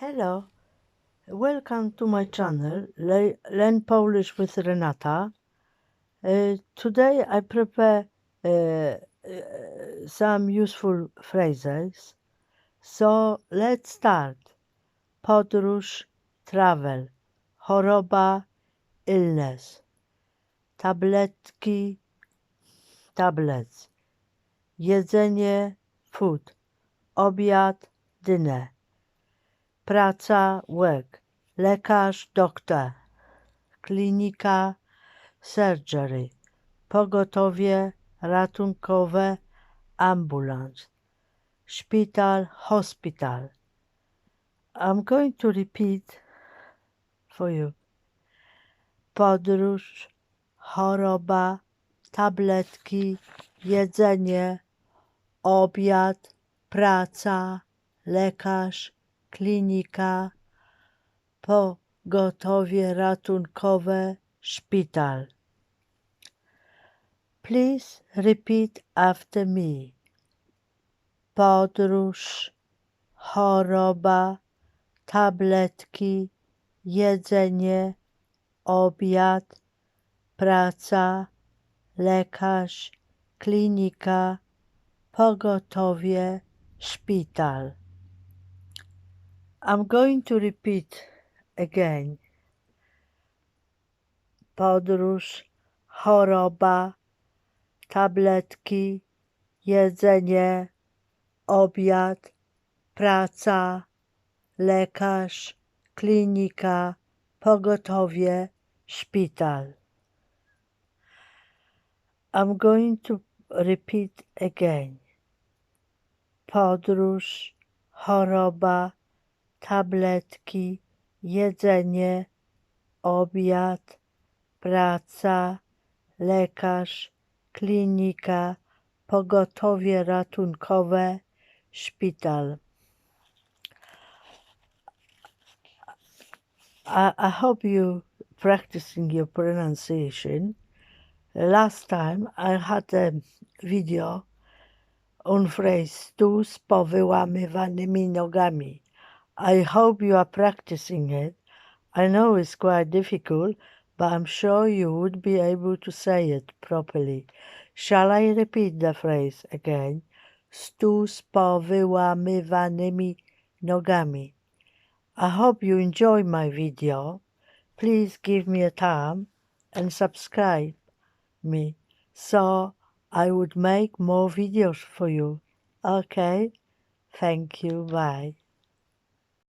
Hello, welcome to my channel Le- Learn Polish with Renata. Uh, today I prepare uh, uh, some useful phrases. So let's start. Podróż, travel, choroba, illness, tabletki, tablets, jedzenie, food, obiad, dinner praca, work, lekarz, doktor, klinika, surgery, pogotowie ratunkowe, ambulance, szpital, hospital. I'm going to repeat for you. Podróż, choroba, tabletki, jedzenie, obiad, praca, lekarz, klinika, pogotowie ratunkowe, szpital. Please repeat after me. Podróż, choroba, tabletki, jedzenie, obiad, praca, lekarz, klinika, pogotowie, szpital. I'm going to repeat again. Podróż, choroba, tabletki, jedzenie, obiad, praca, lekarz, klinika, pogotowie, szpital. I'm going to repeat again. Podróż, choroba, tabletki, jedzenie, obiad, praca, lekarz, klinika, pogotowie ratunkowe, szpital. I, I hope you practicing your pronunciation. Last time I had a video on phrase stół z powyłamywanymi nogami. I hope you are practicing it. I know it's quite difficult, but I'm sure you would be able to say it properly. Shall I repeat the phrase again? Stół z powyłamywanymi nogami. I hope you enjoy my video. Please give me a thumb and subscribe me so I would make more videos for you. Okay? Thank you. Bye.